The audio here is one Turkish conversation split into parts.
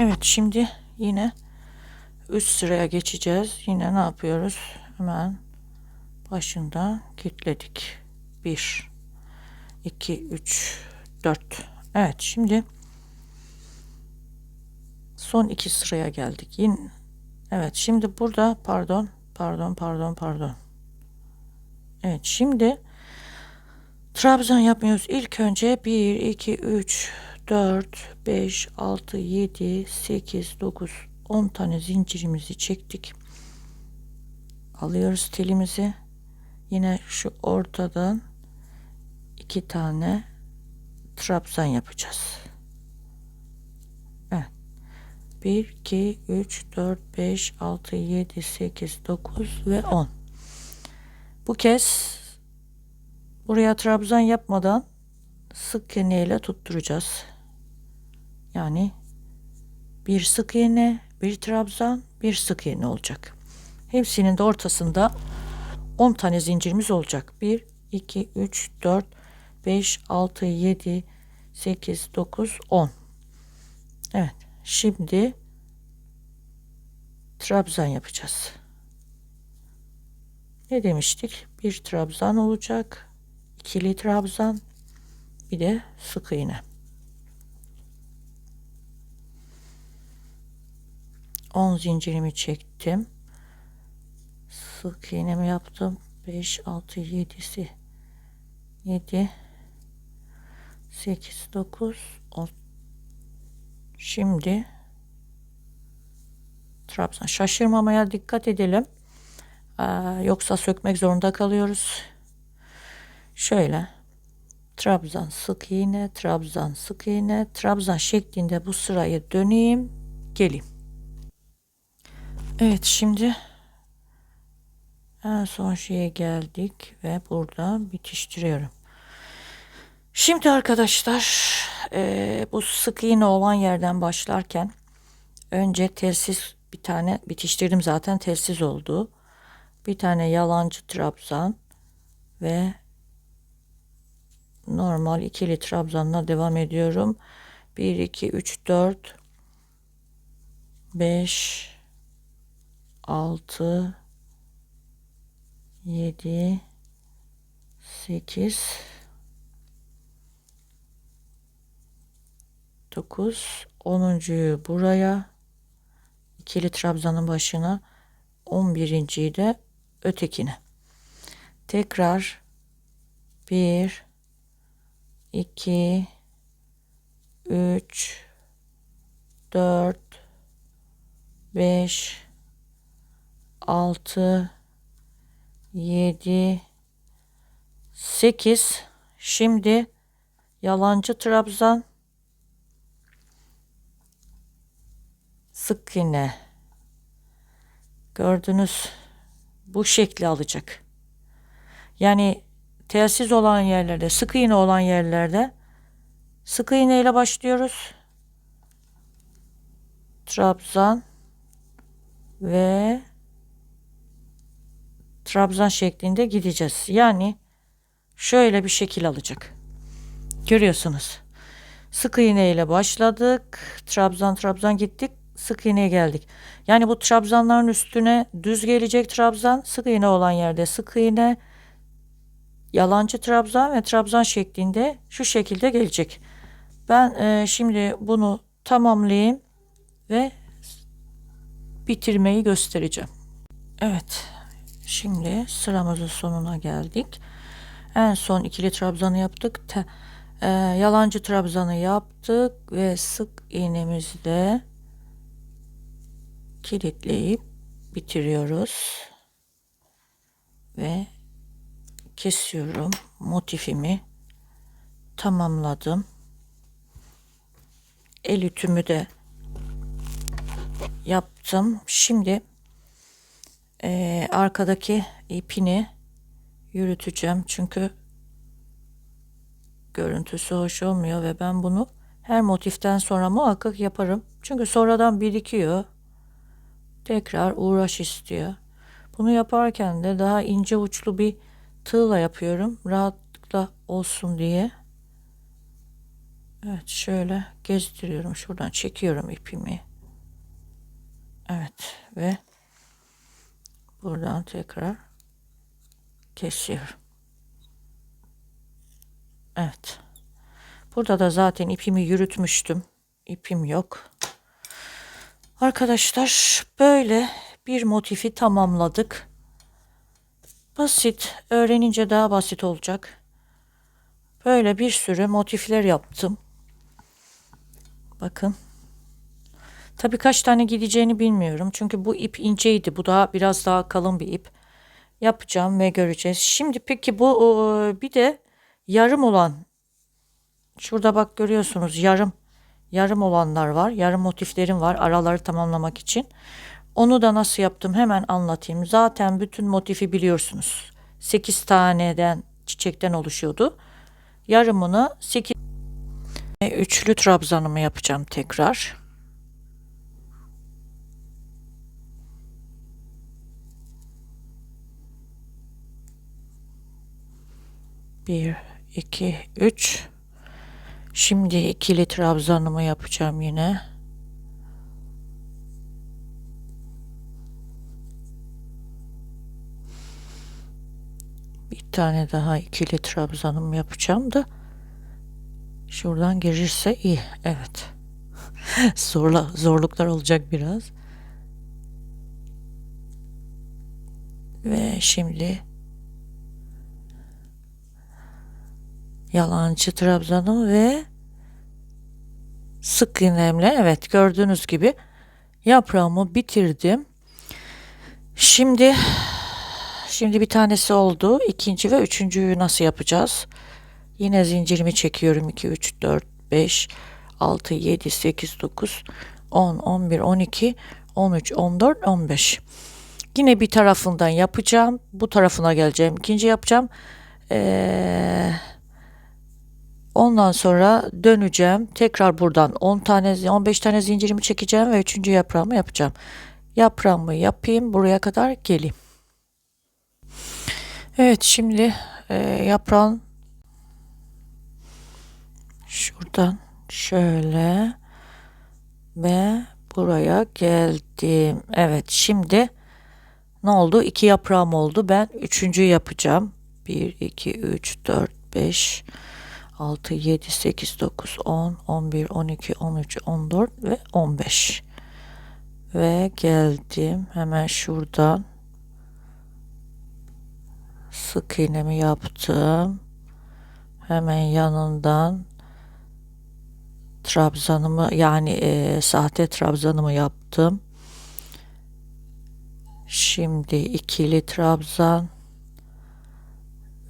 Evet şimdi yine üst sıraya geçeceğiz. Yine ne yapıyoruz? Hemen başında kilitledik. 1 2 3 4 Evet şimdi son iki sıraya geldik. Yine Evet şimdi burada pardon pardon pardon pardon. Evet şimdi trabzan yapmıyoruz. İlk önce 1 2 3 4 5 6 7 8 9 10 tane zincirimizi çektik. Alıyoruz telimizi. Yine şu ortadan iki tane trabzan yapacağız. Evet. 1 2 3 4 5 6 7 8 9 ve 10. Bu kez buraya trabzan yapmadan sık iğne ile tutturacağız. Yani bir sık iğne, bir trabzan, bir sık iğne olacak. Hepsinin de ortasında 10 tane zincirimiz olacak. 1, 2, 3, 4, 5, 6, 7, 8, 9, 10. Evet. Şimdi trabzan yapacağız. Ne demiştik? Bir trabzan olacak. ikili trabzan. Bir de sık iğne. 10 zincirimi çektim. Sık iğnemi yaptım. 5 6 7'si 7 8 9 10 Şimdi trabzan şaşırmamaya dikkat edelim. Ee, yoksa sökmek zorunda kalıyoruz. Şöyle trabzan sık iğne, trabzan sık iğne, trabzan şeklinde bu sırayı döneyim, geleyim. Evet şimdi en son şeye geldik ve burada bitiştiriyorum. Şimdi arkadaşlar e, bu sık iğne olan yerden başlarken önce telsiz bir tane bitiştirdim zaten telsiz oldu. Bir tane yalancı trabzan ve normal ikili trabzanla devam ediyorum. 1 2 3 4 5 6 7 8 9 10'uncuyu buraya ikili trabzanın başına 11.yi de ötekine. Tekrar 1 2 3 4 5 6 7 8 şimdi yalancı trabzan. Sık iğne gördünüz bu şekli alacak. Yani telsiz olan yerlerde sık iğne olan yerlerde sık iğne ile başlıyoruz. Trabzan ve trabzan şeklinde gideceğiz. Yani şöyle bir şekil alacak. Görüyorsunuz. Sık iğne ile başladık. Trabzan trabzan gittik. Sık iğneye geldik. Yani bu trabzanların üstüne düz gelecek trabzan. Sık iğne olan yerde sık iğne. Yalancı trabzan ve trabzan şeklinde şu şekilde gelecek. Ben e, şimdi bunu tamamlayayım ve bitirmeyi göstereceğim. Evet. Şimdi sıramızın sonuna geldik. En son ikili trabzanı yaptık. Te, e, yalancı trabzanı yaptık ve sık iğnemizi de kilitleyip bitiriyoruz. Ve kesiyorum. Motifimi tamamladım. El ütümü de yaptım. Şimdi e, arkadaki ipini yürüteceğim. Çünkü görüntüsü hoş olmuyor ve ben bunu her motiften sonra muhakkak yaparım. Çünkü sonradan birikiyor. Tekrar uğraş istiyor. Bunu yaparken de daha ince uçlu bir tığla yapıyorum. Rahatlıkla olsun diye. Evet şöyle gezdiriyorum. Şuradan çekiyorum ipimi. Evet ve buradan tekrar kesiyorum. Evet. Burada da zaten ipimi yürütmüştüm. İpim yok. Arkadaşlar böyle bir motifi tamamladık. Basit. Öğrenince daha basit olacak. Böyle bir sürü motifler yaptım. Bakın. Tabii kaç tane gideceğini bilmiyorum. Çünkü bu ip inceydi. Bu daha biraz daha kalın bir ip. Yapacağım ve göreceğiz. Şimdi peki bu bir de yarım olan şurada bak görüyorsunuz yarım yarım olanlar var. Yarım motiflerim var araları tamamlamak için. Onu da nasıl yaptım hemen anlatayım. Zaten bütün motifi biliyorsunuz. 8 taneden çiçekten oluşuyordu. Yarımını 8 üçlü trabzanımı yapacağım tekrar. Bir, iki, üç. Şimdi ikili trabzanımı yapacağım yine. Bir tane daha ikili trabzanım yapacağım da şuradan girirse iyi. Evet. Zorla, zorluklar olacak biraz. Ve şimdi yalancı trabzanım ve sık iğnemle evet gördüğünüz gibi yaprağımı bitirdim. Şimdi şimdi bir tanesi oldu. İkinci ve üçüncüyü nasıl yapacağız? Yine zincirimi çekiyorum. 2 3 4 5 6 7 8 9 10 11 12 13 14 15. Yine bir tarafından yapacağım. Bu tarafına geleceğim. İkinci yapacağım. Eee Ondan sonra döneceğim. Tekrar buradan 10 tane 15 tane zincirimi çekeceğim ve üçüncü yaprağımı yapacağım. Yaprağımı yapayım. Buraya kadar geleyim. Evet şimdi e, yaprağın şuradan şöyle ve buraya geldim. Evet şimdi ne oldu? İki yaprağım oldu. Ben üçüncüyü yapacağım. 1, 2, 3, 4, 5, 6, 7, 8, 9, 10, 11, 12, 13, 14 ve 15. Ve geldim hemen şuradan sık iğnemi yaptım. Hemen yanından trabzanımı yani e, sahte trabzanımı yaptım. Şimdi ikili trabzan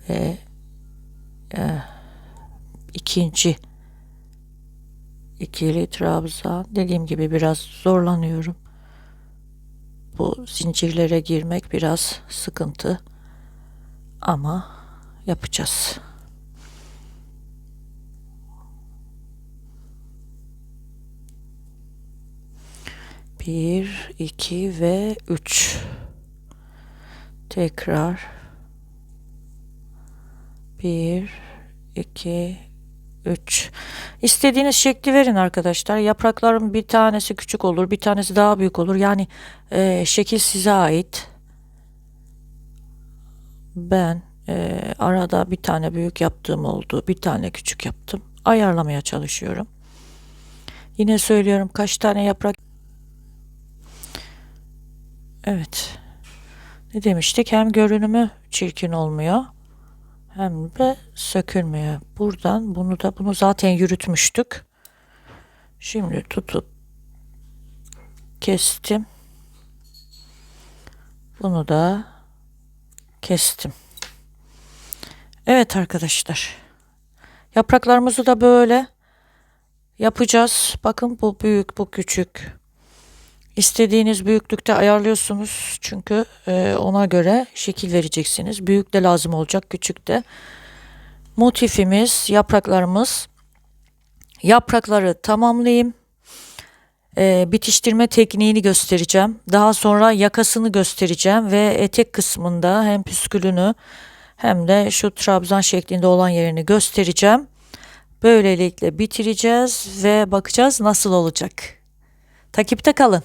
ve e, ikinci ikili trabzan dediğim gibi biraz zorlanıyorum. Bu zincirlere girmek biraz sıkıntı ama yapacağız. Bir, iki ve üç. Tekrar. Bir, 2 3 İstediğiniz şekli verin arkadaşlar. Yaprakların bir tanesi küçük olur, bir tanesi daha büyük olur. Yani e, şekil size ait. Ben e, arada bir tane büyük yaptığım oldu, bir tane küçük yaptım. Ayarlamaya çalışıyorum. Yine söylüyorum kaç tane yaprak Evet. Ne demiştik? Hem görünümü çirkin olmuyor hem de sökülmüyor. Buradan bunu da bunu zaten yürütmüştük. Şimdi tutup kestim. Bunu da kestim. Evet arkadaşlar. Yapraklarımızı da böyle yapacağız. Bakın bu büyük, bu küçük. İstediğiniz büyüklükte ayarlıyorsunuz çünkü e, ona göre şekil vereceksiniz. Büyük de lazım olacak, küçük de. Motifimiz, yapraklarımız. Yaprakları tamamlayayım. E, bitiştirme tekniğini göstereceğim. Daha sonra yakasını göstereceğim ve etek kısmında hem püskülünü hem de şu trabzan şeklinde olan yerini göstereceğim. Böylelikle bitireceğiz ve bakacağız nasıl olacak. Takipte kalın.